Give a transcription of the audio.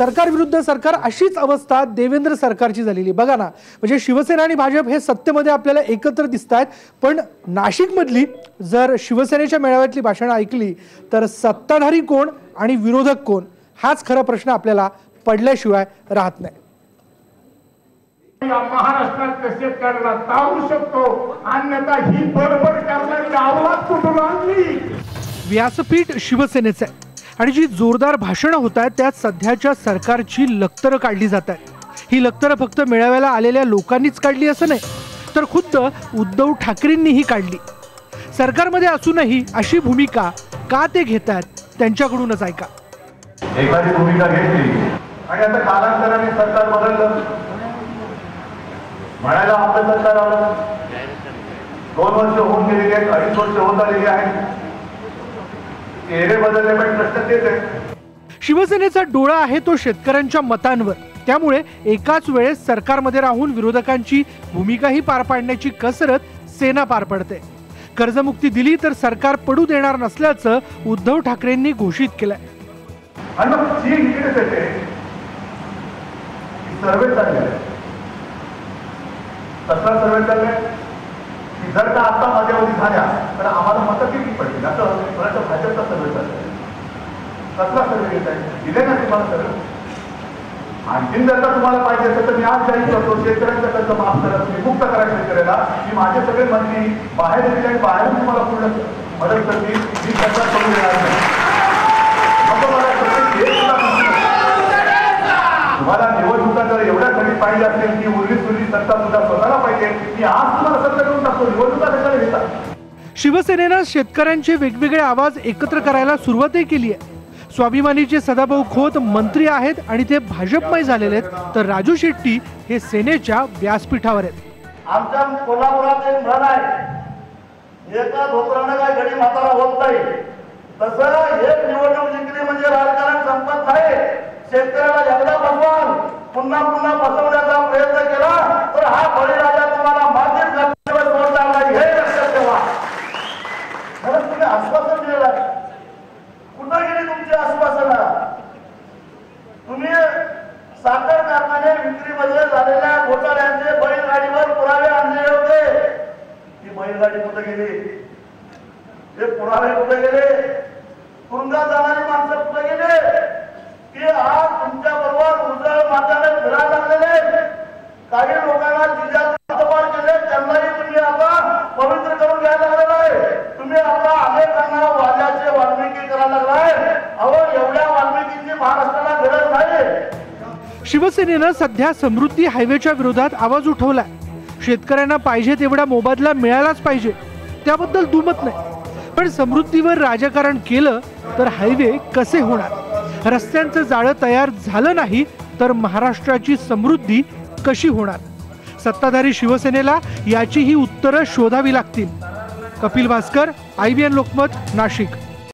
सरकार विरुद्ध सरकार अशीच अवस्था देवेंद्र सरकारची झालेली बघा ना म्हणजे शिवसेना आणि भाजप हे सत्तेमध्ये आपल्याला एकत्र दिसत आहेत पण नाशिकमधली जर शिवसेनेच्या मेळाव्यातली भाषणं ऐकली तर सत्ताधारी कोण आणि विरोधक कोण? हाच खरा प्रश्न आपल्याला पडल्याशिवाय राहत नाही. महाराष्ट्रात शकतो. अन्यथा ही कुठून आणली? व्यासपीठ शिवसेनेचं आहे. आणि जी जोरदार भाषणं होत आहेत त्यात सध्याच्या सरकारची लक्तरं काढली जात आहेत. ही लक्तरं फक्त मेळाव्याला आलेल्या लोकांनीच काढली असं नाही तर खुद्द उद्धव ठाकरेंनीही काढली. सरकारमध्ये असूनही अशी भूमिका का ते घेत आहेत त्यांच्याकडूनच ऐका. एखादी भूमिका घेतली आणि आता कालांतराने सरकार बदललं. म्हणायला आपलं सरकार आलं. दोन वर्ष होऊन गेलेली आहेत अडीच वर्ष होत आलेली आहेत. चेहरे बदलले पण प्रश्न तेच आहे शिवसेनेचा डोळा आहे तो शेतकऱ्यांच्या मतांवर. त्यामुळे एकाच वेळेस सरकारमध्ये राहून विरोधकांची भूमिकाही पार पाडण्याची कसरत सेना पार पडते. कर्जमुक्ती दिली तर सरकार पडू देणार नसल्याचं उद्धव ठाकरेंनी घोषित केलंय. सर्वे चालले कसला सर्वे चाललाय जर का आता मध्यावधी झाल्या तर आम्हाला मतं किती पडतील? असं कोणाचं भाजपचा सर्वे चाललाय कसला सर्वे घेत आहे? दिले ना तुम्हाला सर्व? आणखीन जर का तुम्हाला पाहिजे असेल तर मी आज जाहीर करतो शेतकऱ्यांचं कर्ज माफ करा तुम्ही मुक्त करा शेतकऱ्याला. की माझे सगळे मंत्री बाहेर येतील आणि बाहेरून तुम्हाला पूर्ण मदत करतील. मी सरकार करून देणार नाही. मला प्रत्येक तुम्हाला निवडणुका जर एवढ्यासाठी पाहिजे असेल की उरली सुरली सत्ता सुद्धा स्वतः मी आज तुम्हाला सत्ता करून टाकतो. निवडणुका कशाला घेतात शिवसेनेनं शेतकऱ्यांचे वेगवेगळे आवाज एकत्र करायला सुरुवातही केली आहे. स्वाभिमानीचे सदाभाऊ खोत मंत्री आहेत आणि ते भाजपमय झालेले आहेत. तर राजू शेट्टी हे सेनेच्या व्यासपीठावर आहेत. आमच्या कोल्हापुरात एक म्हण आहे एका धोत्रानं काय घडी म्हातारा होत नाही. तसं एक निवडणूक जिंकली म्हणजे राजकारण संपत नाही. शेतकऱ्याला एकदा बसवाल पुन्हा पुन्हा बसवण्याचा प्रयत्न केला तर हा बळीराजा ती कुठे ते पुरावे कुठे गेले? तुरुंगात जाणारी माणसं कुठे गेले? ते आज तुमच्या बरोबर उजळ माताने फिरायला लागलेले काही लोकांना जिल्ह्यात केले त्यांनाही तुम्ही आता पवित्र करून घ्यायला लागलेला आहे. तुम्ही आता अनेकांना वाल्याचे वाल्मिकी करायला लागलाय अहो एवढ्या वाल्मिकींची महाराष्ट्राला गरज नाही. शिवसेनेनं सध्या समृद्धी हायवेच्या विरोधात आवाज उठवलाय. शेतकऱ्यांना पाहिजे तेवढा मोबदला मिळालाच पाहिजे. त्याबद्दल दुमत नाही. पण समृद्धीवर राजकारण केलं तर हायवे कसे होणार? रस्त्यांचं जाळं तयार झालं नाही तर महाराष्ट्राची समृद्धी कशी होणार? सत्ताधारी शिवसेनेला याची ही उत्तरं शोधावी लागतील. Kapil Bhaskar I B N Lokmat Nashik.